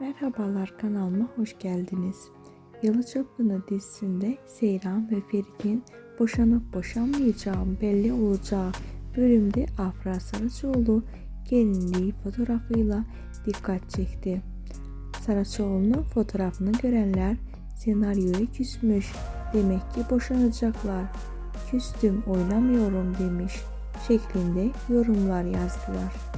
Merhabalar kanalıma hoş geldiniz. Yalı Çapkını dizisinde Seyran ve Ferit'in boşanıp boşanmayacağı belli olacağı bölümde Afra Saraçoğlu gelinliği fotoğrafıyla dikkat çekti. Saraçoğlu'nun fotoğrafını görenler senaryoya küsmüş. Demek ki boşanacaklar. Küstüm oynamıyorum demiş şeklinde yorumlar yazdılar.